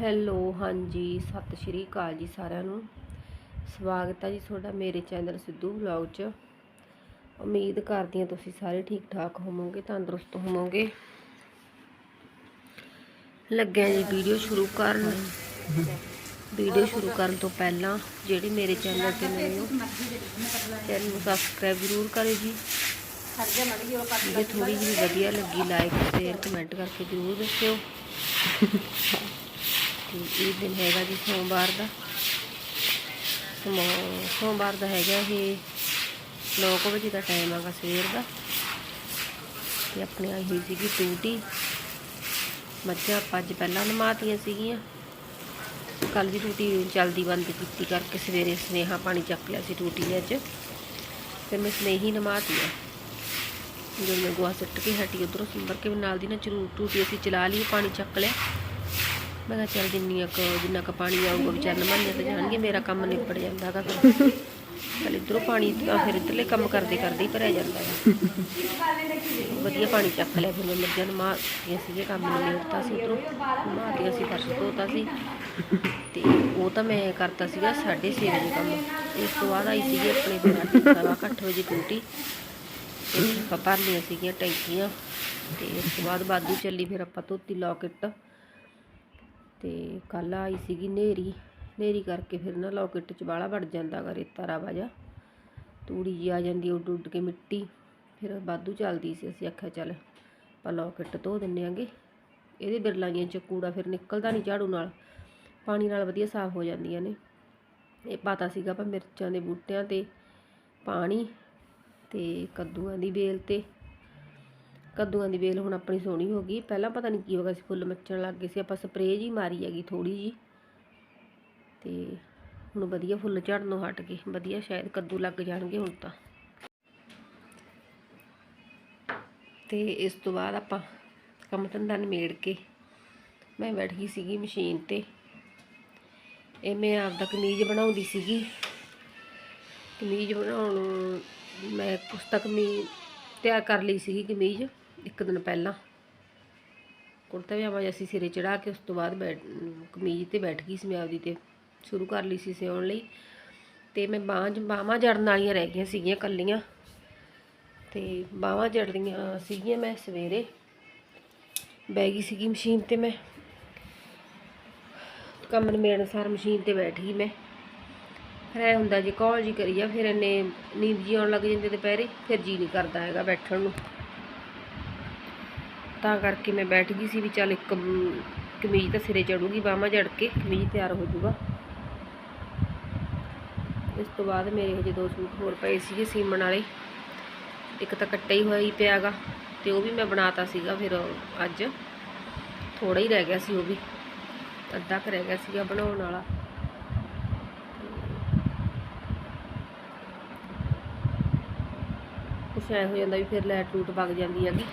Hello, ਹਾਂਜੀ, ਸਤਿ ਸ਼੍ਰੀ ਅਕਾਲ ਜੀ ਸਾਰਿਆਂ ਨੂੰ। ਸਵਾਗਤ ਹੈ ਜੀ ਤੁਹਾਡਾ ਮੇਰੇ ਚੈਨਲ ਸਿੱਧੂ ਵਲੌਗ 'ਚ। ਉਮੀਦ ਕਰਦੀ ਹਾਂ ਤੁਸੀਂ ਸਾਰੇ ਠੀਕ ਠਾਕ ਹੋਵੋਗੇ, ਤੰਦਰੁਸਤ ਹੋਵੋਗੇ। ਲੱਗਿਆ ਜੀ ਵੀਡੀਓ ਸ਼ੁਰੂ ਕਰਨ। ਵੀਡੀਓ ਸ਼ੁਰੂ ਕਰਨ ਤੋਂ ਪਹਿਲਾਂ ਜਿਹੜੇ ਮੇਰੇ ਚੈਨਲ ਤੇ ਨਵੇਂ ਹੋ, ਚੈਨਲ ਨੂੰ ਸਬਸਕ੍ਰਾਈਬ ਜ਼ਰੂਰ ਕਰਿਓ ਜੀ। ਜੇ ਥੋੜੀ ਜਿਹੀ ਵਧੀਆ ਲੱਗੀ ਲਾਈਕ ਸ਼ੇਅਰ ਕਮੈਂਟ ਕਰਕੇ ਜ਼ਰੂਰ ਦੱਸਿਓ। ਤੇ ਇਹ ਦਿਨ ਹੈਗਾ ਜੀ ਸੋਮਵਾਰ ਦਾ। ਸਮੋ- ਸੋਮਵਾਰ ਦਾ ਹੈਗਾ ਇਹ 9 ਵਜੇ ਦਾ ਟਾਈਮ ਹੈਗਾ ਸਵੇਰ ਦਾ। ਤੇ ਆਪਣੇ ਆਹੀ ਸੀਗੀ ਟੂਟੀ ਮੱਝਾਂ ਆਪਾਂ ਅੱਜ ਪਹਿਲਾਂ ਨਮਾਤੀਆਂ ਸੀਗੀਆਂ। ਕੱਲ ਦੀ ਟੂਟੀ ਜਲਦੀ ਬੰਦ ਕੀਤੀ ਕਰਕੇ ਸਵੇਰੇ ਸਨੇਹਾ ਪਾਣੀ ਚੱਕ ਲਿਆ ਸੀ ਟੂਟੀ ਨੇ ਅੱਜ ਫਿਰ ਮੈਂ ਸਨੇਹੀ ਨਮਾਤੀਆਂ ਜਦੋਂ ਮੈਂ ਗੋਹਾ ਸੁੱਟ ਕੇ ਹਟੀ, ਉਧਰੋਂ ਸਿੰਬਰ ਕੇ ਵੀ ਨਾਲ ਦੀ ਨਾ ਜ਼ਰੂਰ ਟੂਟੀ ਅਸੀਂ ਚਲਾ ਲਈ ਪਾਣੀ ਚੱਕ ਲਿਆ। ਮੈਂ ਕਿਹਾ ਚੱਲ ਜਿੰਨੀਆਂ ਕੁ, ਜਿੰਨਾ ਕੁ ਪਾਣੀ ਆਊਗਾ ਵਿਚਾਰ ਨਮਾਈਆਂ ਤੇ ਜਾਣਗੇ, ਮੇਰਾ ਕੰਮ ਨਿਬੜ ਜਾਂਦਾ ਹੈਗਾ ਫਿਰ। ਚੱਲ ਇੱਧਰੋਂ ਪਾਣੀ ਤਾਂ ਫਿਰ ਇੱਧਰਲੇ ਕੰਮ ਕਰਦੇ ਕਰਦੇ ਹੀ ਭਰਿਆ ਜਾਂਦਾ ਹੈ। ਵਧੀਆ ਪਾਣੀ ਚੱਕ ਲਿਆ ਫਿਰ ਮੈਂ ਮੱਝਾਂ ਨੂੰ ਮਾਰਤੀਆਂ ਸੀਗੇ, ਕੰਮ ਨੂੰ ਨਿਬੜਤਾ ਸੀ ਉੱਧਰੋਂ। ਮਾਰਤੀਆਂ ਸੀ, ਫਰਸ਼ ਧੋਤਾ ਸੀ। ਤੇ ਉਹ ਤਾਂ ਮੈਂ ਕਰਤਾ ਸੀਗਾ 6:30 ਵਜੇ ਕੰਮ। ਇਸ ਤੋਂ ਬਾਅਦ ਆਈ ਸੀਗੀ ਆਪਣੇ ਫਿਰ ਅੱਠ ਸਵਾ ਕੁ ਵਜੇ ਡਿਊਟੀ। ਤੇ ਆਪਾਂ ਭਰ ਲਈਆਂ ਸੀਗੀਆਂ ਟੈਂਕੀਆਂ। ਤੇ ਉਸ ਤੋਂ ਬਾਅਦ ਬਾਦੂ ਚੱਲੀ, ਫਿਰ ਆਪਾਂ ਧੋਤੀ ਲੋਕਟ। ਅਤੇ ਕੱਲ੍ਹ ਆਈ ਸੀਗੀ ਹਨੇਰੀ ਹਨੇਰੀ ਕਰਕੇ ਫਿਰ ਨਾ ਲੋਕਟ ਚ ਬਾਹਲਾ ਵੜ ਜਾਂਦਾ ਗਾ ਰੇਤਾ ਰਾਵਾ ਜਾ ਤੂੜੀ ਜੀ ਆ ਜਾਂਦੀ ਉੱਡ ਉੱਡ ਕੇ ਮਿੱਟੀ, ਫਿਰ ਵਾਧੂ ਚੱਲਦੀ ਸੀ ਅਸੀਂ ਆਖਿਆ ਚੱਲ ਆਪਾਂ ਲੋਕਟ ਧੋ ਦਿੰਨੇ ਆਂਗੇ। ਇਹਦੇ ਬਿਰਲਾਈਆਂ ਚ ਕੂੜਾ ਫਿਰ ਨਿਕਲਦਾ ਨਹੀਂ ਝਾੜੂ ਨਾਲ, ਪਾਣੀ ਨਾਲ ਵਧੀਆ ਸਾਫ਼ ਹੋ ਜਾਂਦੀਆਂ ਨੇ। ਇਹ ਪਤਾ ਸੀਗਾ ਆਪਾਂ ਮਿਰਚਾਂ ਦੇ ਬੂਟਿਆਂ ਤੇ ਪਾਣੀ ਤੇ ਕੱਦੂਆਂ ਦੀ ਵੇਲ ਤੇ ਕੱਦੂਆਂ ਦੀ ਵੇਲ ਹੁਣ ਆਪਣੀ ਸੋਹਣੀ ਹੋ ਗਈ। ਪਹਿਲਾਂ ਪਤਾ ਨਹੀਂ ਕੀ ਹੋ ਗਿਆ ਸੀ, ਫੁੱਲ ਮੱਚਣ ਲੱਗ ਗਏ ਸੀ। ਆਪਾਂ ਸਪਰੇਅ ਜੀ ਮਾਰੀ ਹੈਗੀ ਥੋੜੀ ਜੀ ਤੇ ਹੁਣ ਵਧੀਆ ਫੁੱਲ ਝੜਨੋਂ ਹਟ ਗਏ। ਵਧੀਆ ਸ਼ਾਇਦ ਕੱਦੂ ਲੱਗ ਜਾਣਗੇ ਹੁਣ ਤਾਂ। ਤੇ ਇਸ ਤੋਂ ਬਾਅਦ ਆਪਾਂ ਕੰਮ ਧੰਦਾ ਨਿਮੇੜ ਕੇ ਮੈਂ ਬੈਠ ਗਈ ਸੀਗੀ ਮਸ਼ੀਨ ਤੇ। ਇਹ ਮੈਂ ਆਪਦਾ ਕਮੀਜ਼ ਬਣਾਉਂਦੀ ਸੀਗੀ। ਕਮੀਜ਼ ਬਣਾਉਣ, ਮੈਂ ਕੁਛ ਤੱਕ ਕਮੀਜ਼ ਤਿਆਰ ਕਰ ਲਈ ਸੀਗੀ ਕਮੀਜ਼। ਇੱਕ ਦਿਨ ਪਹਿਲਾਂ ਕੁੜਤਾ ਪਜਾਮਾ ਜਿਹਾ ਸੀ ਸਿਰੇ ਚੜਾ ਕੇ ਉਸ ਤੋਂ ਬਾਅਦ ਬੈਠ, ਕਮੀਜ਼ ਤੇ ਬੈਠ ਗਈ ਸੀ ਮੈਂ ਆਪਦੀ ਤੇ, ਸ਼ੁਰੂ ਕਰ ਲਈ ਸੀ ਸਿਉਣ ਲਈ। ਤੇ ਮੈਂ ਬਾਂਹ ਬਾਹਾਂ ਜੜਨ ਵਾਲੀਆਂ ਰਹਿ ਗਈਆਂ ਸੀਗੀਆਂ ਕੱਲੀਆਂ ਤੇ ਬਾਹਾਂ ਜੜਦੀਆਂ ਸੀਗੀਆਂ ਮੈਂ ਸਵੇਰੇ, ਬਹਿ ਗਈ ਸੀਗੀ ਮਸ਼ੀਨ ਤੇ ਮੈਂ। ਕੰਮ ਨਿਬੇੜਨ ਸਾਰ ਮਸ਼ੀਨ ਤੇ ਬੈਠ ਗਈ ਮੈਂ। ਫਿਰ ਐ ਹੁੰਦਾ ਜੀ ਕਾਲ ਜੀ ਕਰੀ ਆ ਫਿਰ ਇਹਨੇ ਨੀਂਦ ਜੀ ਆਉਣ ਲੱਗ ਜਾਂਦੀ ਦੁਪਹਿਰੇ, ਫਿਰ ਜੀ ਨਹੀਂ ਕਰਦਾ ਹੈਗਾ ਬੈਠਣ ਨੂੰ। ਤਾਂ ਕਰਕੇ ਮੈਂ ਬੈਠ ਗਈ ਸੀ ਵੀ ਚੱਲ ਇੱਕ ਕਮੀਜ਼ ਤਾਂ ਸਿਰੇ ਚੜੂਗੀ ਬਾਹਾਂ ਜੜ ਕੇ ਕਮੀਜ਼ ਤਿਆਰ ਹੋ ਜਾਊਗਾ। ਇਸ ਤੋਂ ਬਾਅਦ ਮੇਰੇ ਹਜੇ ਦੋ ਸੂਟ ਹੋਰ ਪਏ ਸੀਗੇ ਸੀਮਣ ਵਾਲੇ। ਇੱਕ ਤਾਂ ਕੱਟਾ ਹੀ ਹੋਇਆ ਹੀ ਪਿਆਗਾ ਤੇ ਉਹ ਵੀ ਮੈਂ ਬਣਾਤਾ ਸੀਗਾ ਫਿਰ ਅੱਜ। ਥੋੜਾ ਹੀ ਰਹਿ ਗਿਆ ਸੀ ਉਹ ਵੀ। ਅੱਧਾ ਕੁ ਰਹਿ ਗਿਆ ਸੀਗਾ ਬਣਾਉਣ ਵਾਲਾ। ਕੁਛ ਐ ਹੋ ਜਾਂਦਾ ਵੀ ਫਿਰ ਲੈਟ ਲੂਟ ਵਗ ਜਾਂਦੀ ਹੈਗੀ।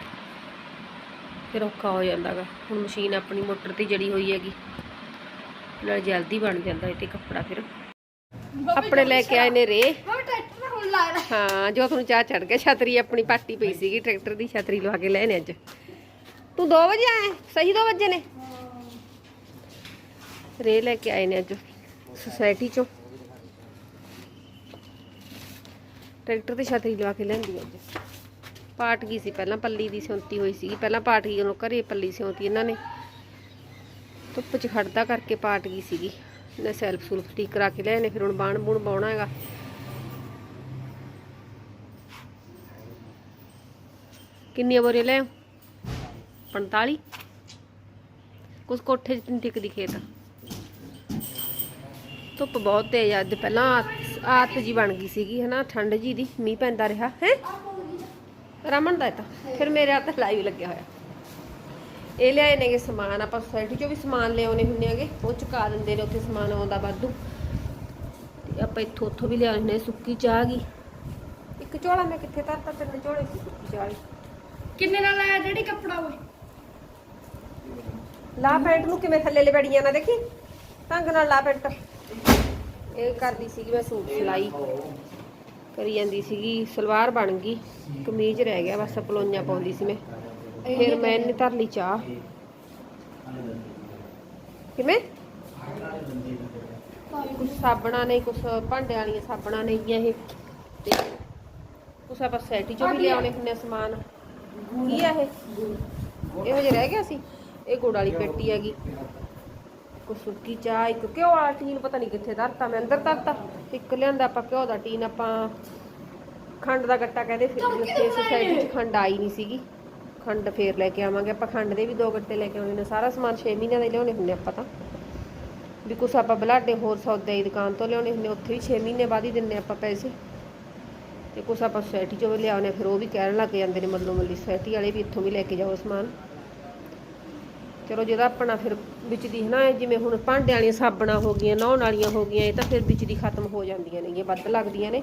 ਫਿਰ ਔਖਾ ਹੋ ਜਾਂਦਾਗਾ। ਹੁਣ ਮਸ਼ੀਨ ਆਪਣੀ ਮੋਟਰ ਤੇ ਜੜੀ ਹੋਈ ਹੈਗੀ। ਨਾਲ ਜਲਦੀ ਬਣ ਜਾਂਦਾ ਇਹ ਤੇ ਕੱਪੜਾ ਫਿਰ। ਆਪਣੇ ਲੈ ਕੇ ਆਏ ਨੇ ਰੇ। ਹਾਂ ਜੋ ਤੁਹਾਨੂੰ ਚਾਹ ਚੜ ਗਿਆ ਛਤਰੀ ਆਪਣੀ ਪਾਟੀ ਪਈ ਸੀਗੀ ਟਰੈਕਟਰ ਦੀ ਛਤਰੀ ਲਵਾ ਕੇ ਲੈਣੇ ਅੱਜ। ਤੂੰ 2 ਵਜੇ ਆਏ ਸਹੀ 2 ਵਜੇ ਨੇ? ਰੇ ਲੈ ਕੇ ਆਏ ਨੇ ਅੱਜ ਸੁਸਾਇਟੀ ਚੋਂ। ਟਰੈਕਟਰ ਤੇ ਛਤਰੀ ਲਵਾ ਕੇ ਲੈਂਦੀ ਅੱਜ। ਪਾਟ ਗਈ ਸੀ? ਪਹਿਲਾਂ ਪੱਲੀ ਦੀ ਸਿਉਂਤੀ ਹੋਈ ਸੀਗੀ। ਪਹਿਲਾਂ ਪਾਟ ਗਈ ਉਹਨੂੰ ਘਰੇ ਪੱਲੀ ਸਿਉਂਤੀ ਇਹਨਾਂ ਨੇ। ਧੁੱਪ 'ਚ ਖੜਦਾ ਕਰਕੇ ਪਾਟ ਗਈ ਸੀਗੀ? ਨੇ ਸੈਲਫ ਸੁਲਫ ਠੀਕ ਕਰਾ ਕੇ ਲਿਆਏ ਨੇ, ਫਿਰ ਹੁਣ ਬਾਣ ਬੂਣ ਪਾਉਣਾ ਹੈਗਾ। ਕਿੰਨੀਆਂ ਬੋਰੀਆਂ ਲੈ 45 ਕੁਛ ਕੋਠੇ 'ਚ ਨਹੀਂ ਟਿਕਦੀ ਖੇਤ। ਧੁੱਪ ਬਹੁਤ ਤੇਜ਼ ਅੱਜ ਪਹਿਲਾਂ ਆਤ- ਆਤ ਜੀ ਬਣ ਗਈ ਸੀਗੀ, ਹਨਾ? ਠੰਡ ਜੀ ਦੀ, ਮੀਂਹ ਪੈਂਦਾ ਰਿਹਾ, ਹੈ? ਰਮਨ ਦਾ ਇਹ ਤਾਂ। ਫਿਰ ਮੇਰੇ ਹੱਥ ਲਾਈਵ ਲੱਗਿਆ ਹੋਇਆ। ਇਹ ਲਿਆਏ ਨੇਗੇ ਸਮਾਨ ਆਪਾਂ ਸੋਸਾਇਟੀ ਚੋਂ ਵੀ ਸਮਾਨ ਲਿਆਉਣੇ ਹੁੰਦੇ ਆਗੇ। ਉਹ ਚੁਕਾ ਦਿੰਦੇ ਨੇ ਉੱਥੇ ਸਮਾਨ ਆਉਂਦਾ ਵਾਧੂ। ਤੇ ਆਪਾਂ ਇੱਥੋਂ ਉੱਥੋਂ ਵੀ ਲਿਆਉਣੇ ਨੇ ਸੁੱਕੀ ਚਾਹ ਗਈ। ਇੱਕ ਝੋਲਾ ਮੈਂ ਕਿੱਥੇ ਧਰਤਾ ਤਿੰਨ ਝੋਲੇ ਸੀ ਸੁੱਕੀ ਚਾਹ ਵਾਲੀ ਕਿੰਨੇ ਨਾਲ ਆਇਆ ਜਿਹੜੀ ਕੱਪੜਾ ਓਏ? ਲਾ ਪੈਂਟ ਨੂੰ ਕਿਵੇਂ ਥੱਲੇ ਲਬੜੀਆਂ ਨਾ ਦੇਖੀ? ਢੰਗ ਨਾਲ ਲਾ ਪੈਂਟ। ਇਹ ਕਰਦੀ ਸੀਗੀ ਮੈਂ ਸੂਟ ਸਿਲਾਈ। ਕਰੀ ਜਾਂਦੀ ਸੀਗੀ ਸਲਵਾਰ ਬਣ ਗਈ ਕਮੀਜ਼ ਰਹਿ ਗਿਆ ਬਸ ਪਲੋਈਆਂ ਪਾਉਂਦੀ ਸੀ ਮੈਂ। ਫਿਰ ਮੈਂ ਇਹਨੇ ਧਰ ਲਈ ਚਾਹ। ਕਿਵੇਂ? ਕੁਛ ਸਾਬਣਾ ਨੇ ਕੁਛ ਭਾਂਡੇ ਵਾਲੀਆਂ ਸਾਬਣਾ ਨੇ ਗੀਆਂ ਇਹ। ਤੇ ਕੁਛ ਆਪਾਂ ਸੈਟੀ ਚੋਂ ਵੀ ਲਿਆਉਣੇ ਹੁੰਦੇ ਆ ਸਮਾਨ। ਕੀ ਆ ਇਹ? ਇਹੋ ਜਿਹਾ ਰਹਿ ਗਿਆ ਸੀ? ਇਹ ਗੁੜ ਵਾਲੀ ਪੇਟੀ ਹੈਗੀ। ਕੁਛ ਸੁੱਕੀ ਚਾਹ, ਇੱਕ ਘਿਓ ਵਾਲਾ ਟੀਨ, ਪਤਾ ਨਹੀਂ ਕਿੱਥੇ ਧਰਤਾ, ਮੈਂ ਅੰਦਰ ਧਰਤਾ। ਇੱਕ ਲਿਆਂਦਾ ਆਪਾਂ ਘਿਓ ਦਾ ਟੀਨ, ਆਪਾਂ ਖੰਡ ਦਾ ਗੱਟਾ ਕਹਿੰਦੇ ਫਿਰ ਵੀ ਉੱਥੇ ਸੁਸਾਇਟੀ 'ਚ ਖੰਡ ਆਈ ਨਹੀਂ ਸੀਗੀ। ਖੰਡ ਫੇਰ ਲੈ ਕੇ ਆਵਾਂਗੇ, ਆਪਾਂ ਖੰਡ ਦੇ ਵੀ ਦੋ ਗੱਟੇ ਲੈ ਕੇ ਆਉਣੇ ਨੇ, ਸਾਰਾ ਸਮਾਨ 6 ਮਹੀਨਿਆਂ ਦੇ ਲਿਆਉਣੇ ਹੁੰਦੇ ਆਪਾਂ ਤਾਂ। ਵੀ ਕੁਛ ਆਪਾਂ ਬਲਾਡੇ ਹੋਰ ਸੌਦੇ ਦੀ ਦੁਕਾਨ ਤੋਂ ਲਿਆਉਣੇ ਹੁੰਦੇ, ਉੱਥੇ ਵੀ 6 ਮਹੀਨੇ ਬਾਅਦ ਹੀ ਦਿੰਨੇ ਆਪਾਂ ਪੈਸੇ। ਤੇ ਕੁਛ ਆਪਾਂ ਸੋਸਾਇਟੀ ਚੋਂ ਵੀ ਲਿਆਉਣੇ, ਫਿਰ ਉਹ ਵੀ ਕਹਿਣ ਲੱਗ ਜਾਂਦੇ ਨੇ ਮੱਲੋ ਮੱਲੀ ਸੋਸਾਇਟੀ ਵਾਲੇ ਵੀ ਇੱਥੋਂ ਵੀ ਲੈ ਕੇ ਜਾਓ ਸਮਾਨ। ਚਲੋ ਜਿਹੜਾ ਆਪਣਾ ਫਿਰ ਵਿੱਚ ਦੀ ਹਨਾ, ਜਿਵੇਂ ਹੁਣ ਭਾਂਡਿਆਂ ਵਾਲੀਆਂ ਸਾਬਣਾਂ ਹੋ ਗਈਆਂ, ਨਹਾਉਣ ਵਾਲੀਆਂ ਹੋ ਗਈਆਂ, ਇਹ ਤਾਂ ਫਿਰ ਵਿੱਚ ਦੀ ਖਤਮ ਹੋ ਜਾਂਦੀਆਂ ਨੇ, ਇਹ ਵੱਧ ਲੱਗਦੀਆਂ ਨੇ।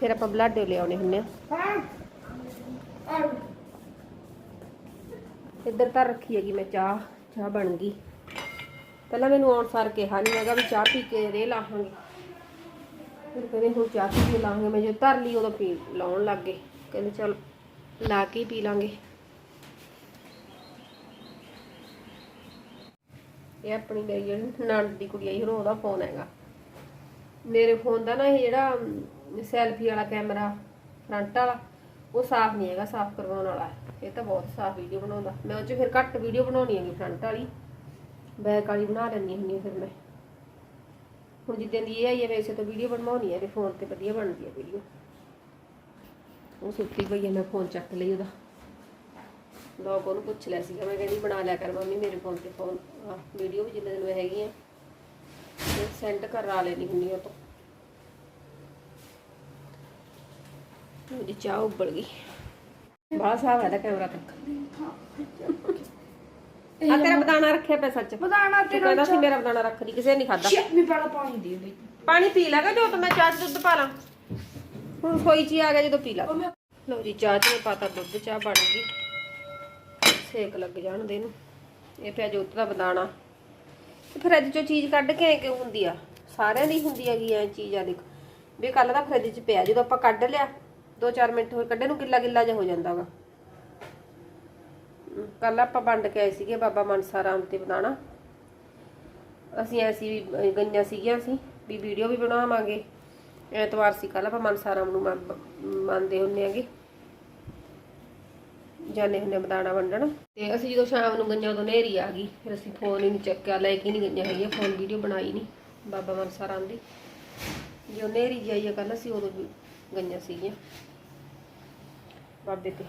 ਫਿਰ ਆਪਾਂ ਬਲਾਡੇ ਲਿਆਉਣੇ ਹੁੰਦੇ ਆ। ਇੱਧਰ ਤਾਂ ਰੱਖੀ ਹੈਗੀ ਮੈਂ ਚਾਹ ਚਾਹ ਬਣ ਗਈ। ਪਹਿਲਾਂ ਮੈਨੂੰ ਆਉਣ ਸਾਰ ਕਿਹਾ ਨਹੀਂ ਹੈਗਾ ਵੀ ਚਾਹ ਪੀ ਕੇ ਰੇ ਲਾਹਾਂਗੇ ਫਿਰ ਕਹਿੰਦੇ ਹੁਣ ਚਾਹ ਪੀ ਕੇ ਲਾਹਾਂਗੇ ਮੈਂ ਜੇ ਧਰ ਲਈ ਉਦੋਂ ਪੀ ਲਾਉਣ ਲੱਗ ਗਏ। ਕਹਿੰਦੇ ਚਲ ਲਾ ਕੇ ਹੀ ਪੀ ਲਾਂਗੇ। ਇਹ ਆਪਣੀ ਮੇਰੀ ਜਿਹੜੀ ਨਣਦ ਦੀ ਕੁੜੀ ਆਈ, ਹੁਣ ਉਹਦਾ ਫੋਨ ਹੈਗਾ। ਮੇਰੇ ਫੋਨ ਦਾ ਨਾ ਇਹ ਜਿਹੜਾ ਸੈਲਫੀ ਵਾਲਾ ਕੈਮਰਾ ਫਰੰਟ ਵਾਲਾ, ਉਹ ਸਾਫ਼ ਨਹੀਂ ਹੈਗਾ, ਸਾਫ਼ ਕਰਵਾਉਣ ਵਾਲਾ। ਇਹ ਤਾਂ ਬਹੁਤ ਸਾਫ਼ ਵੀਡੀਓ ਬਣਾਉਂਦਾ। ਮੈਂ ਉਹ 'ਚ ਫਿਰ ਘੱਟ ਵੀਡੀਓ ਬਣਾਉਣੀ ਹੈਗੀ ਫਰੰਟ ਵਾਲੀ। ਬੈਕ ਵਾਲੀ ਬਣਾ ਲੈਂਦੀ ਹੁੰਦੀ ਹਾਂ ਫਿਰ ਮੈਂ। ਹੁਣ ਜਿੱਦਾਂ ਦੀ ਇਹ ਆਈ ਹੈ, ਵੈਸੇ ਤੋਂ ਵੀਡੀਓ ਬਣਵਾਉਣੀ ਹੈ ਤੇ ਫੋਨ ਤੇ ਵਧੀਆ ਬਣਦੀ ਹੈ ਵੀਡੀਓ ਉਹ ਸੁੱਤੀ ਪਈ ਹੈ, ਮੈਂ ਫੋਨ ਚੱਕ ਲਈ ਉਹਦਾ। ਲੋਕ ਉਹਨੂੰ ਪੁੱਛ ਲਿਆ ਸੀਗਾ ਮੈਂ ਕਹਿੰਦੀ ਬਣਾ ਲਿਆ ਕਰ ਮੰਮੀ ਮੇਰੇ ਫੋਨ ਤੇ ਫੋਨ ਵੀਡੀਓ ਵੀ ਜਿੰਨੇ ਦਿਨ ਮੈਂ ਹੈਗੀ ਆ। ਸੈਂਡ ਕਰਾ ਲੈਣੀ ਹੁੰਦੀ ਉਹ ਤੋਂ। ਮੇਰੀ ਚਾਹ ਉੱਬਲ ਗਈ। ਬੜਾ ਸਾਫ਼ ਹੈ ਦਾ ਕੈਮਰਾ ਤੱਕ। ਆ ਤੇਰਾ ਬਦਾਨਾ ਰੱਖਿਆ ਪਿਆ ਸੱਚ। ਬਦਾਨਾ ਤੂੰ ਤੇ ਕਹਿੰਦਾ ਸੀ ਮੇਰਾ ਬਦਾਨਾ ਰੱਖ ਦੀ ਕਿਸੇ ਨੇ ਨਹੀਂ ਖਾਦਾ ਵੀ ਪਹਿਲਾਂ ਪਾਣੀ ਦੇ ਬਈ ਪਾਣੀ ਪੀ ਲਾਗਾ ਜੋ ਤਾਂ ਮੈਂ ਚਾਹ 'ਚ ਦੁੱਧ ਪਾ ਲਾਂ। ਹੁਣ ਕੋਈ ਚੀ ਆ ਗਿਆ ਜਦੋਂ ਪੀ ਲਾ। ਮੈਂ ਲਓ ਜੀ ਚਾਹ 'ਚ ਮੈਂ ਪਾਤਾ ਦੁੱਧ ਚਾਹ ਬਣ ਗਈ। ਸੇਕ ਲੱਗ ਜਾਣ ਦੇ ਨੂੰ ਇਹ ਪਿਆ ਜੋਤ ਦਾ ਬਦਾਨਾ ਤੇ ਫਰਿੱਜ 'ਚੋਂ ਚੀਜ਼ ਕੱਢ ਕੇ ਐ ਕਿਉਂ ਹੁੰਦੀ ਆ? ਸਾਰਿਆਂ ਦੀ ਹੁੰਦੀ ਹੈਗੀ ਐ ਚੀਜ਼ ਆ ਦੇਖ। ਵੀ ਕੱਲ ਦਾ ਫਰਿੱਜ 'ਚ ਪਿਆ, ਜਦੋਂ ਆਪਾਂ ਕੱਢ ਲਿਆ 2-4 ਮਿੰਟ ਹੋਰ ਕੱਢੇ ਨੂੰ ਗਿੱਲਾ ਗਿੱਲਾ ਜਿਹਾ ਹੋ ਜਾਂਦਾ ਵਾ। ਕੱਲ ਆਪਾਂ ਵੰਡ ਕੇ ਆਏ ਸੀਗੇ ਬਾਬਾ ਮਨਸਾ ਰਾਮ ਤੇ ਬਦਾਨਾ ਅਸੀਂ ਐਸੀ ਵੀ ਗਈਆਂ ਸੀਗੀਆਂ ਅਸੀਂ, ਵੀ ਵੀਡੀਓ ਵੀ ਬਣਾਵਾਂਗੇ। ਐਤਵਾਰ ਸੀ ਕੱਲ ਆਪਾਂ ਮਨਸਾ ਰਾਮ ਨੂੰ ਮੰਨ- ਮੰਨਦੇ ਹੁੰਨੇ ਆਗੇ ਜਾਣੇ ਹੁੰਨੇ ਬਦਾਨਾ ਵੰਡਣ। ਤੇ ਅਸੀਂ ਜਦੋਂ ਸ਼ਾਮ ਨੂੰ ਗਈਆਂ ਉਦੋਂ ਨੇਰੀ ਆ ਗਈ। ਫਿਰ ਅਸੀਂ ਫੋਨ ਹੀ ਨਹੀਂ ਚੱਕਿਆ, ਲੈ ਕੇ ਨਹੀਂ ਗਈਆਂ ਹੈਗੀਆਂ ਫੋਨ ਵੀਡੀਓ ਬਣਾਈ ਨਹੀਂ। ਬਾਬਾ ਮਨਸਾ ਰਾਮ ਦੀ। ਜੋ ਨੇਰੀ ਜਾਈਏ ਕੱਲ ਅਸੀਂ ਉਦੋਂ ਗਈਆਂ ਸੀਗੀਆਂ। ਬਾਬੇ ਤੇ।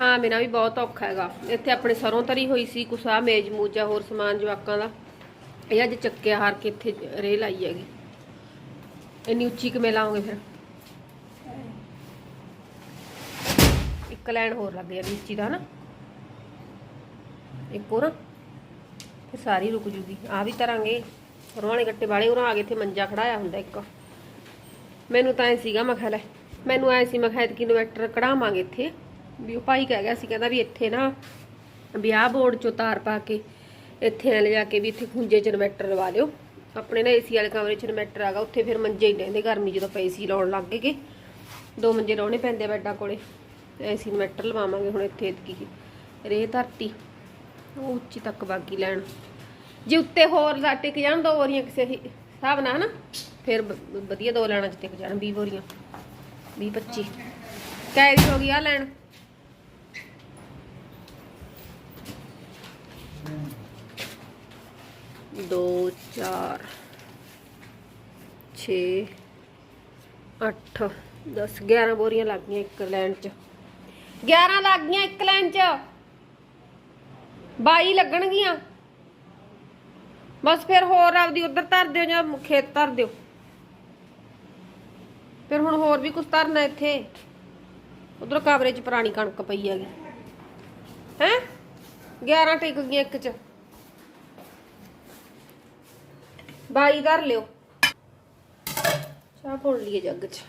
ਹਾਂ, ਮੇਰਾ ਵੀ ਬਹੁਤ ਔਖਾ ਹੈਗਾ। ਇੱਥੇ ਆਪਣੇ ਸਰੋਂ ਤਰੀ ਹੋਈ ਸੀ, ਕੁਸਾ, ਮੇਜ, ਮੂਜਾ, ਹੋਰ ਸਮਾਨ ਜਵਾਕਾਂ ਦਾ। ਇਹ ਅੱਜ ਚੱਕਿਆ ਹਾਰ ਕੇ ਇੱਥੇ ਰੇ ਲਾਈ ਹੈਗੀ। ਇੰਨੀ ਉੱਚੀ ਕਿਵੇਂ ਲਾਉਂਗੇ ਫਿਰ? ਇੱਕ ਲਾਈਨ ਹੋਰ ਲੱਗ ਜਾਣੀ ਉੱਚੀ ਦਾ ਨਾ। ਇੱਕ ਹੋਰ। ਫਿਰ ਸਾਰੀ ਰੁਕ ਜੂਗੀ। ਆ ਵੀ ਤਰਾਂਗੇ। ਰੋਣੇ ਵਾਲੇ ਗੱਟੇ ਵਾਲੇ ਉਰਾਂ ਆ ਗਏ, ਇੱਥੇ ਮੰਜਾ ਖੜਾਇਆ ਹੁੰਦਾ ਇੱਕ। ਮੈਨੂੰ ਤਾਂ ਐ ਸੀਗਾ, ਮੈਂ ਕਿਹਾ ਲੈ, ਮੈਨੂੰ ਐ ਸੀ, ਮੈਂ ਕਿਹਾ ਕਿ ਕਢਾਵਾਂਗੇ ਇੱਥੇ। ਵੀ ਉਹ ਭਾਈ ਕਹਿ ਗਿਆ ਸੀ, ਕਹਿੰਦਾ ਵੀ ਇੱਥੇ ਨਾ ਵਿਆਹ ਬੋਰਡ ਚੋਂ ਤਾਰ ਪਾ ਕੇ ਇੱਥੇ ਐ ਲਿਜਾ ਕੇ ਵੀ ਇੱਥੇ ਖੁੰਜੇ ਚ ਇਨਵੈਟਰ ਲਵਾ ਲਿਓ। ਆਪਣੇ ਨਾ ਏਸੀ ਵਾਲੇ ਕਮਰੇ ਚ ਇਨਵਰਟਰ ਆਗਾ ਉੱਥੇ ਫਿਰ ਮੰਜੇ ਹੀ ਰਹਿੰਦੇ, ਗਰਮੀ ਜਦੋਂ ਪਈ ਸੀ ਲਾਉਣ ਲੱਗ ਗਏ ਦੋ ਮੰਜੇ ਲਾਉਣੇ ਪੈਂਦੇ ਆ ਬੈੱਡਾਂ ਕੋਲੇ। ਅਸੀਂ ਇਨਵਰਟਰ ਲਵਾਵਾਂਗੇ ਹੁਣ ਇੱਥੇ ਕੀ ਰੇ ਧਰਤੀ, ਉਹ ਉੱਚੀ ਤੱਕ ਬਾਗੀ ਲੈਣ। ਜੇ ਉੱਤੇ ਹੋਰ ਲਾ ਟਿਕ ਜਾਣ, ਦੋ ਬੋਰੀਆਂ ਕਿਸੇ ਹਿਸਾਬ ਨਾਲ ਹਨਾ, ਫਿਰ ਵਧੀਆ ਦੋ ਲੈਣਾ ਚ ਟਿਕ ਜਾਣ 20 ਬੋਰੀਆਂ 20 25 ਕੈਰੀ ਹੋ ਗਈ ਆ ਲੈਣ। ਦੋ, ਚਾਰ, ਛੇ, ਅੱਠ 10 11 ਬੋਰੀਆਂ ਲੱਗ ਗਈਆਂ ਇੱਕ ਲੈਣ 'ਚ। 11 ਲੱਗ ਗਈਆਂ ਇੱਕ ਲਾਈਨ 'ਚ। 22 ਲੱਗਣਗੀਆਂ। ਬਸ ਫਿਰ ਹੋਰ ਆਪਦੀ ਉਧਰ ਧਰ ਦਿਓ ਜਾਂ ਖੇਤ ਧਰ ਦਿਓ। ਫਿਰ ਹੁਣ ਹੋਰ ਵੀ ਕੁਝ ਧਰਨਾ ਇੱਥੇ। ਉਧਰ ਕਮਰੇ 'ਚ ਪੁਰਾਣੀ ਕਣਕ ਪਈ ਹੈਗੀ। ਹੈ? 11 ਟਿਕ ਗਈਆਂ ਇੱਕ 'ਚ। 22 ਧਰ ਲਿਓ। ਚਾਹ ਪੁਣ ਲਈਏ ਜੱਗ 'ਚ।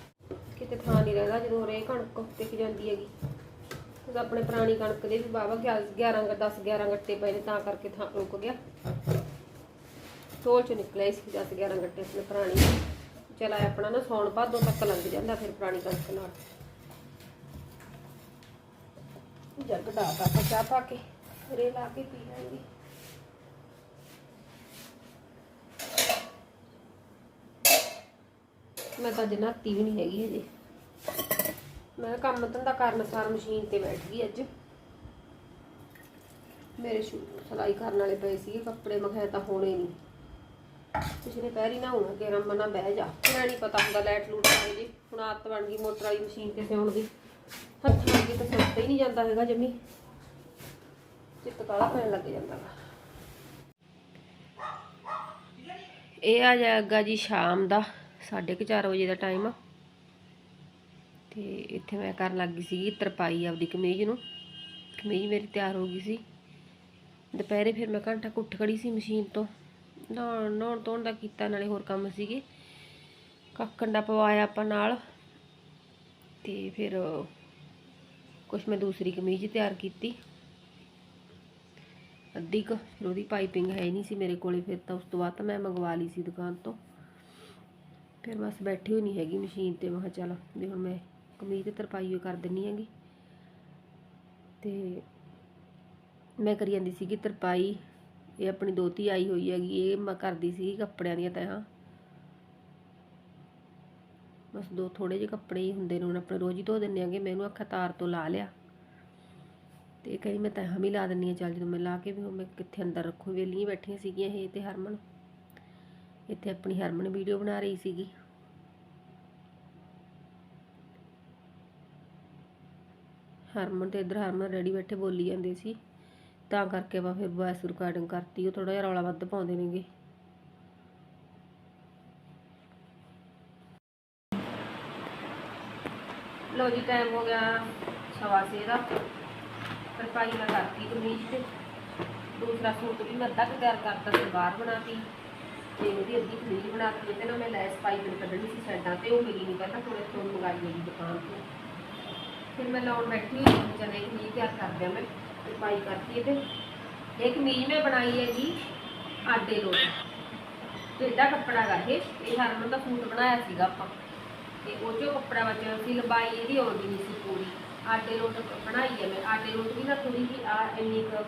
ਕਿਤੇ ਥਾਂ ਨਹੀਂ ਰਹਿੰਦਾ ਜਦੋਂ ਰੇ ਕਣਕ ਟਿਕ ਜਾਂਦੀ ਹੈਗੀ। ਆਪਣੇ ਪੁਰਾਣੀ ਕਣਕ ਦੇ ਵੀ ਬਾਵਾ 11 10 11 ਗੱਟੇ ਪਏ ਨੇ, ਤਾਂ ਕਰਕੇ ਥਾਂ ਰੁਕ ਗਿਆ। ਸੋਲ ਚ ਨਿਕਲੇ ਸੀ 10 11 ਗੱਟੇ ਆਪਣੇ ਪੁਰਾਣੀ। ਚਲਾਇਆ ਆਪਣਾ ਨਾ ਸੌਣ ਭਾਦੋਂ ਤੱਕ ਲੰਘ ਜਾਂਦਾ ਫਿਰ ਪੁਰਾਣੀ ਕਣਕ ਨਾਲ। ਜੱਗ ਆਪਾਂ ਚਾਹ ਪਾ ਕੇ ਰੇ ਲਾ ਕੇ ਪੀ ਲਾਂਗੇ। ਮੈਂ ਤਾਂ ਜਨਾਤੀ ਵੀ ਨਹੀਂ ਹੈਗੀ ਹਜੇ। ਮੈਂ ਕੰਮ ਧੰਦਾ ਕਰਨ ਸਾਰ ਮਸ਼ੀਨ ਤੇ ਬੈਠ ਗਈ ਅੱਜ। ਮੇਰੇ ਸ਼ੂ ਸਲਾਈ ਕਰਨ ਵਾਲੇ ਪਏ ਸੀਗੇ, ਕੱਪੜੇ ਮੈਂ ਤਾਂ ਹੋਣੇ ਨਹੀਂ। ਪਿਛਲੇ ਪੈਰ ਨਾ ਹੋਣਾ ਕਿ ਰੰਮ ਨਾ ਬਹਿ ਜਾ। ਮੇਰਾ ਨਹੀਂ ਪਤਾ ਹੁੰਦਾ ਲਾਈਟ ਲੂਟ ਆਏ ਜੀ ਹੁਣ ਆਦਤ ਬਣ ਗਈ ਮੋਟਰ ਵਾਲੀ ਮਸ਼ੀਨ ਤੇ ਸਿਉਣ ਦੀ। ਹੱਥਾਂ ਦੀ ਤਾਂ ਸੁੱਤੇ ਹੀ ਨਹੀਂ ਜਾਂਦਾ ਹੈਗਾ ਜਮੀ। ਚਿੱਤ ਕਾਲਾ ਪੈਣ ਲੱਗ ਜਾਂਦਾ ਵਾ। ਇਹ ਆ ਜਾਏਗਾ ਜੀ ਸ਼ਾਮ ਦਾ 4:30 ਵਜੇ ਦਾ ਟਾਈਮ ਆ। ਤੇ ਇੱਥੇ ਮੈਂ ਕਰਨ ਲੱਗ ਗਈ ਸੀਗੀ ਤਰਪਾਈ ਆਪਦੀ ਕਮੀਜ਼ ਨੂੰ। ਕਮੀਜ਼ ਮੇਰੀ ਤਿਆਰ ਹੋ ਗਈ ਸੀ। ਦੁਪਹਿਰੇ ਫਿਰ ਮੈਂ ਘੰਟਾ ਕੁ ਖੜੀ ਸੀ ਮਸ਼ੀਨ ਤੋਂ। ਨਹਾਉਣ ਨਹਾਉਣ ਧੋਣ ਦਾ ਕੀਤਾ, ਨਾਲੇ ਹੋਰ ਕੰਮ ਸੀਗੇ। ਕੱਕੰਡਾ ਪਵਾਇਆ ਆਪਾਂ ਨਾਲ। ਤੇ ਫਿਰ ਕੁਛ ਮੈਂ ਦੂਸਰੀ ਕਮੀਜ਼ ਤਿਆਰ ਕੀਤੀ। ਅੱਧੀ ਕੁ ਫਿਰ ਉਹਦੀ ਪਾਈਪਿੰਗ ਹੈ ਹੀ ਨਹੀਂ ਸੀ ਮੇਰੇ ਕੋਲੇ ਫਿਰ ਤਾਂ ਉਸ ਤੋਂ ਬਾਅਦ ਤਾਂ ਮੈਂ ਮੰਗਵਾ ਲਈ ਸੀ ਦੁਕਾਨ ਤੋਂ। ਫਿਰ ਬਸ ਬੈਠੀ ਹੋਈ ਨਹੀਂ ਹੈਗੀ ਮਸ਼ੀਨ ਤੇ, ਮੈਂ ਕਿਹਾ ਚੱਲ ਵੀ ਹੁਣ ਮੈਂ ਕਮੀਜ਼ ਤੇ ਤਰਪਾਈ ਕਰ ਦਿੰਨੀ ਹੈਗੀ। ਤੇ ਮੈਂ ਕਰੀ ਜਾਂਦੀ ਸੀਗੀ ਤਰਪਾਈ। ਇਹ ਆਪਣੀ ਦੋਤੀ ਆਈ ਹੋਈ ਹੈਗੀ, ਇਹ ਮੈਂ ਕਰਦੀ ਸੀਗੀ ਕੱਪੜਿਆਂ ਦੀਆਂ ਤਹਾਂ ਬਸ ਦੋ ਥੋੜੇ ਜਿਹੇ ਕੱਪੜੇ ਹੀ ਹੁੰਦੇ ਨੇ, ਹੁਣ ਆਪਣੇ ਰੋਜ਼ ਹੀ ਧੋ ਦਿੰਨੇ ਆਂਗੇ ਮੈਨੂੰ ਅੱਖਾਂ ਤਾਰ ਤੋਂ ਲਾ ਲਿਆ। ਤੇ ਕਈ ਮੈਂ ਤਹਾਂ ਵੀ ਲਾ ਦਿੰਨੀ ਆ, ਚੱਲ ਜਦੋਂ ਮੈਂ ਲਾ ਕੇ ਵੀ ਮੈਂ ਕਿੱਥੇ ਅੰਦਰ ਰੱਖੂ ਵੇਲੀਆਂ ਬੈਠੀਆਂ ਸੀਗੀਆਂ ਇਹ ਤੇ ਹਰਮਨ। ਇੱਥੇ ਆਪਣੀ ਹਰਮਨ ਵੀਡੀਓ ਬਣਾ ਰਹੀ ਸੀਗੀ। ਹਰਮਨ ਤੇ ਇਧਰ ਹਰਮਨ ਰੈਡੀ ਬੈਠੇ ਬੋਲੀ ਜਾਂਦੇ ਸੀ। ਤਾਂ ਕਰਕੇ ਮੈਂ ਫਿਰ ਵੌਇਸ ਰਿਕਾਰਡਿੰਗ ਕਰਤੀ, ਉਹ ਥੋੜਾ ਜਿਹਾ ਰੌਲਾ ਵੱਧ ਪਾਉਂਦੇ ਨੇਗੇ। ਲੋ ਜੀ ਟਾਈਮ ਹੋ ਗਿਆ ਸਵਾ ਛੇ ਦਾ। ਤਰਪਾਈ ਮੈਂ ਕਰਤੀ ਕਮੀਜ਼ ਤੇ। ਦੂਸਰਾ ਸੂਟ ਵੀ ਮੈਂ ਅੱਧਾ ਤਿਆਰ ਕਰਤਾ, ਸਲਵਾਰ ਬਣਾਤੀ। ਤੇ ਉਹਦੀ ਅੱਧੀ ਕਮੀਜ਼ ਬਣਾਤੀ ਤੇ ਨਾ ਮੈਂ ਲੈਸ ਪਾਈਪਿੰਗ ਕੱਢਣੀ ਸੀ ਸਾਈਡਾਂ ਤੇ, ਉਹ ਮਿਲੀ ਨਹੀਂ ਪਹਿਲਾਂ ਥੋੜੇ ਤੋਂ ਮੰਗਾਈ ਹੈਗੀ ਦੁਕਾਨ ਤੋਂ। ਫਿਰ ਮੈਂ ਲਾਉਣ ਬੈਠੀ ਹੋਈ ਚਲੇ ਚੱਲ ਕਮੀਜ਼ ਤਿਆਰ ਕਰਦੇ ਆ ਮੈਂ ਪਾਈ ਕਰਤੀ ਤੇ ਇਹ ਕਮੀਜ਼ ਮੈਂ ਬਣਾਈ ਹੈਗੀ ਆਡੇ ਲੋਟ ਟੇਡਾ ਕੱਪੜਾ ਗਾ ਇਹ ਇਹ ਹਰਮਨ ਦਾ ਸੂਟ ਬਣਾਇਆ ਸੀਗਾ ਆਪਾਂ। ਤੇ ਉਹ ਚੋਂ ਕੱਪੜਾ ਬਚਿਆ ਸੀ, ਲੰਬਾਈ ਇਹਦੀ ਆਉਂਦੀ ਨਹੀਂ ਸੀ ਪੂਰੀ। ਆਡੇ ਲੋਟ ਬਣਾਈ ਹੈ ਮੈਂ ਆਡੇ ਲੋਟ ਵੀ ਨਾ ਥੋੜੀ ਜਿਹੀ ਆ ਇੰਨੀ ਕੁ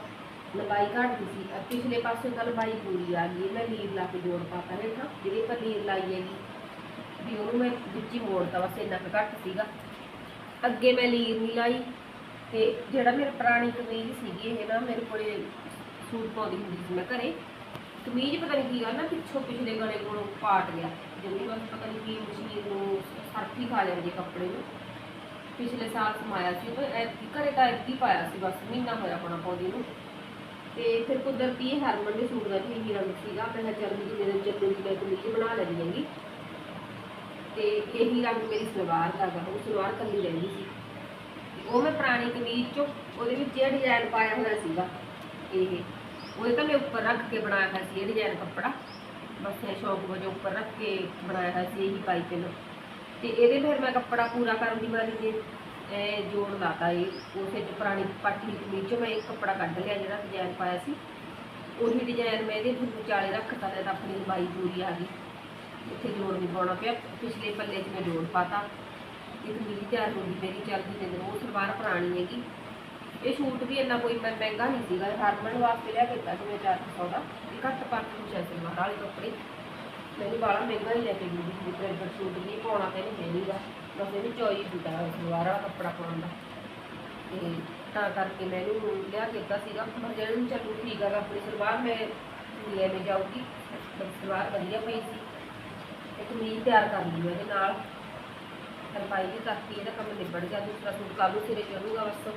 ਲੰਬਾਈ ਘੱਟ ਸੀ। ਪਿਛਲੇ ਪਾਸੇ ਤਾਂ ਲੰਬਾਈ ਪੂਰੀ ਆ ਗਈ ਮੈਂ ਨੀਰ ਲਾ ਕੇ ਜੋੜ ਪਾਤਾ ਹੇਠਾਂ ਜਿਹੜੀ ਆਪਾਂ ਲੀਰ ਲਾਈ ਹੈਗੀ। ਵੀ ਉਹਨੂੰ ਮੈਂ ਵਿੱਚ ਮੋੜਤਾ, ਬਸ ਇੰਨਾ ਕੁ ਘੱਟ ਸੀਗਾ। ਅੱਗੇ ਮੈਂ ਲੀਰ ਨਹੀਂ ਲਾਈ ਤੇ ਜਿਹੜਾ ਮੇਰਾ ਪੁਰਾਣੀ ਕਮੀਜ਼ ਸੀਗੀ ਇਹ ਨਾ ਮੇਰੇ ਕੋਲੇ ਸੂਟ ਪਾਉਂਦੀ ਹੁੰਦੀ ਸੀ ਮੈਂ ਘਰੇ। ਕਮੀਜ਼ ਪਤਾ ਨਹੀਂ ਕੀ ਗੱਲ ਨਾ ਪਿੱਛੋਂ ਪਿਛਲੇ ਗਲੇ ਕੋਲੋਂ ਪਾਟ ਗਿਆ। ਜਿੰਨੀ ਬਸ ਪਤਾ ਨਹੀਂ ਕੀ ਮਸ਼ੀਨ ਨੂੰ ਸਰਫ ਹੀ ਖਾ ਲਿਆ ਜੇ ਕੱਪੜੇ ਨੂੰ। ਪਿਛਲੇ ਸਾਲ ਸਮਾਇਆ ਸੀ ਉਹ ਐਤਕੀ ਘਰੇ ਤਾਂ ਐਤਕੀ ਪਾਇਆ ਸੀ ਬਸ, ਮਹੀਨਾ ਹੋਇਆ ਹੋਣਾ ਪਾਉਂਦੀ ਨੂੰ। ਤੇ ਫਿਰ ਕੁਦਰਤੀ ਇਹ ਹਰਮਨ ਦੇ ਸੂਟ ਦਾ ਵੀ ਇਹੀ ਰੰਗ ਸੀਗਾ ਮੈਂ ਕਿਹਾ ਚੱਲ ਵੀ ਮੇਰੇ ਚੱਲੂ ਦੀ ਮੈਂ ਕਮੀਜ਼ ਬਣਾ ਲੈਣੀ ਹੈਗੀ। ਤੇ ਇਹੀ ਰੰਗ ਮੇਰੀ ਸਲਵਾਰ ਦਾ ਗਾ ਉਹ ਸਲਵਾਰ ਕੱਲੀ ਰਹਿੰਦੀ ਸੀ। ਉਹ ਮੈਂ ਪੁਰਾਣੀ ਕਮੀਜ਼ ਚੋਂ, ਉਹਦੇ ਵਿੱਚ ਜਿਹੜਾ ਡਿਜ਼ਾਈਨ ਪਾਇਆ ਹੋਇਆ ਸੀਗਾ, ਇਹ, ਉਹਦੇ ਤਾਂ ਮੈਂ ਉੱਪਰ ਰੱਖ ਕੇ ਬਣਾਇਆ ਹੋਇਆ ਸੀ ਇਹ ਡਿਜ਼ਾਈਨ ਕੱਪੜਾ। ਬਸ ਇਹ ਸ਼ੌਕ ਵਜੋਂ ਉੱਪਰ ਰੱਖ ਕੇ ਬਣਾਇਆ ਹੋਇਆ ਸੀ ਇਹੀ ਪਾਈਪਿੰਗ ਤੇ ਇਹਦੇ ਫਿਰ ਮੈਂ ਕੱਪੜਾ ਪੂਰਾ ਕਰਨ ਦੀ ਵਾਰੀ ਜੇ ਇਹ ਜੋੜ ਲਾਤਾ ਇਹ, ਉਸੇ ਚ ਪੁਰਾਣੀ ਪਾਠੀ ਕਮੀਜ਼ ਚੋਂ ਮੈਂ ਇੱਕ ਕੱਪੜਾ ਕੱਢ ਲਿਆ ਜਿਹੜਾ ਡਿਜ਼ਾਈਨ ਪਾਇਆ ਸੀ। ਉਹੀ ਡਿਜ਼ਾਈਨ ਮੈਂ ਇਹਦੇ ਫਿਰ ਵਿਚਾਲੇ ਰੱਖਤਾ ਤੇ ਤਾਂ ਆਪਣੀ ਲੰਬਾਈ ਪੂਰੀ ਆ ਗਈ। ਇੱਥੇ ਜੋੜ ਨਹੀਂ ਪਾਉਣਾ ਪਿਆ। ਪਿਛਲੇ ਪੱਲੇ 'ਚ ਮੈਂ ਜੋੜ ਪਾਤਾ। ਇਹ ਕਮੀਜ਼ ਤਿਆਰ ਹੋ ਗਈ ਮੇਰੀ ਚੱਲਦੀ ਤੇ ਉਹ ਸਲਵਾਰ ਪੁਰਾਣੀ ਹੈਗੀ। ਇਹ ਸੂਟ ਵੀ ਇੰਨਾ ਕੋਈ ਮੈਂ ਮਹਿੰਗਾ ਨਹੀਂ ਸੀਗਾ। ਇਹ ਹਰਮਨ ਵਾਸਤੇ ਲਿਆ ਕੀਤਾ ਸੀ ਮੈਂ 400 ਦਾ। ਘੱਟ ਪਾ ਕੇ ਕੁਛ ਐਸੇ ਸਲਵਾਰ ਵਾਲੇ ਕੱਪੜੇ। ਮੈਨੂੰ ਬਾਲਾ ਮਹਿੰਗਾ ਹੀ ਲੈ ਕੇ ਗਈ ਸੀ। ਪ੍ਰਿੰਟਰ ਸੂਟ ਨਹੀਂ ਪਾਉਣਾ ਤੇ ਨਹੀਂ ਦੇਣੀਗਾ ਬਸ ਇਹਨੂੰ ਚੋਈ ਦਿੱਤਾ ਸਲਵਾਰ ਵਾਲਾ ਕੱਪੜਾ ਪਾਉਣ ਦਾ। ਤੇ ਤਾਂ ਕਰਕੇ ਮੈਨੂੰ ਲਿਆ ਕੀਤਾ ਸੀਗਾ। ਮੈਂ ਜਿਹੜਾ ਨੂੰ ਚੱਲੂ ਠੀਕ ਆ ਆਪਣੀ ਸਲਵਾਰ ਮੈਂ ਲੈ ਲੈ ਜਾਊਗੀ। ਸਲਵਾਰ ਵਧੀਆ ਪਈ ਸੀ। ਤੇ ਕਮੀਜ਼ ਤਿਆਰ ਕਰ ਲਈ ਇਹਦੇ ਨਾਲ। ਤਰਪਾਈ ਵੀ ਕਰਤੀ ਇਹਦਾ ਕੰਮ ਨਿਬੜ ਗਿਆ, ਦੂਸਰਾ ਸੂਟ ਕੱਲ੍ਹ ਨੂੰ ਸਿਰੇ ਚੜੂਗਾ ਬਸ।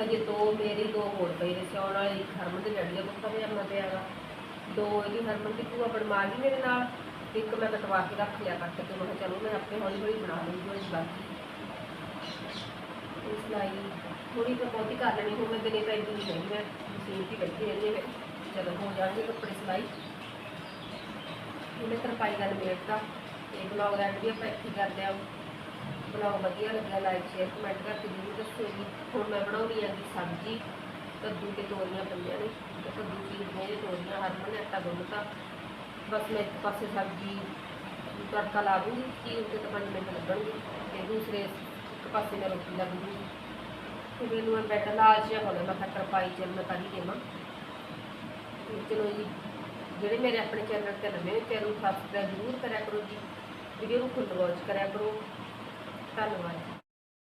ਹਜੇ ਦੋ ਮੇਰੇ, ਦੋ ਹੋਰ ਪਏ ਨੇ ਸਿਉਣ ਵਾਲੇ, ਇੱਕ ਹਰਮਨ ਦੇ ਡੈਡੀ ਦਾ ਕੁੜਤਾ ਪਜਾਮਾ ਪਿਆ ਗਾ ਦੋ ਇਹਦੀ ਹਰਮਨ ਦੀ ਭੂਆ ਬਣਵਾ ਗਈ ਮੇਰੇ ਨਾਲ, ਇੱਕ ਮੈਂ ਕਟਵਾ ਕੇ ਰੱਖ ਲਿਆ ਕੱਟ ਕੇ, ਮੈਂ ਕਿਹਾ ਚਲੋ ਮੈਂ ਆਪੇ ਹੌਲੀ ਹੌਲੀ ਬਣਾ ਲੂੰਗੀ ਇਸ ਬਾਕੀ। ਇਹ ਸਿਲਾਈ ਥੋੜੀ ਤਾਂ ਬਹੁਤੀ ਕਰ ਲੈਣੀ, ਹੁਣ ਮੈਂ ਦਿਨੇ ਪੈਂਦੀ ਨਹੀਂ ਹੈਗੀ, ਮੈਂ ਮਸ਼ੀਨ 'ਤੇ ਬੈਠੀ ਰਹਿੰਦੀ ਹਾਂ। ਚਲੋ ਹੋ ਜਾਣਗੇ ਕੱਪੜੇ ਸਿਲਾਈ। ਇਹਨੇ ਤਰਪਾਈ ਦਾ ਨਿਬੇੜਤਾ ਤੇ ਬਲੌਗ ਦਾ ਐਡ ਵੀ ਆਪਾਂ ਇੱਥੇ ਕਰਦੇ ਆ ਬਲੌਗ ਵਧੀਆ ਲੱਗਿਆ ਲਾਈਕ ਸ਼ੇਅਰ ਕਮੈਂਟ ਕਰਕੇ ਜ਼ਰੂਰ ਦੱਸਿਓ ਜੀ। ਹੁਣ ਮੈਂ ਬਣਾਉਣੀ ਆ ਜੀ ਸਬਜ਼ੀ। ਕੱਦੂ ਤੇ ਤੋਰੀਆਂ ਪਈਆਂ ਨੇ। ਤੇ ਕੱਦੂ ਦੀ ਮੇਰੇ ਤੋਰੀਆਂ, ਹਰਮਨ ਨੇ ਆਟਾ ਗੁੰਨਤਾ ਬਸ ਮੈਂ ਇੱਕ ਪਾਸੇ ਸਬਜ਼ੀ ਤੜਕਾ ਲਾ ਦੂੰਗੀ ਕੀ ਉੱਤੇ ਤਾਂ 5 ਮਿੰਟ ਲੱਗਣਗੇ। ਤੇ ਦੂਸਰੇ ਇੱਕ ਪਾਸੇ ਮੈਂ ਰੋਟੀ ਲਾ ਦੂੰਗੀ। ਤੇ ਮੈਨੂੰ ਮੈਂ ਬੈਠਾ ਲਾਲ ਜਿਹਾ ਹੋ ਮੈਂ ਕਿਹਾ ਤਰਪਾਈ ਚੱਲ ਮੈਂ ਕਰੀ ਦੇਵਾਂ। ਚਲੋ ਜੀ ਜਿਹੜੇ ਮੇਰੇ ਆਪਣੇ ਚੈਨਲ ਤੇ ਨਵੇਂ ਨੇ ਚੈਨਲ ਸਬਸਕ੍ਰਾਈਬ ਜ਼ਰੂਰ ਕਰਿਆ ਕਰੋ ਜੀ। ਵੀਡੀਓ ਨੂੰ ਫੁੱਲ ਵਾਚ ਕਰਿਆ ਕਰੋ। ਧੰਨਵਾਦ।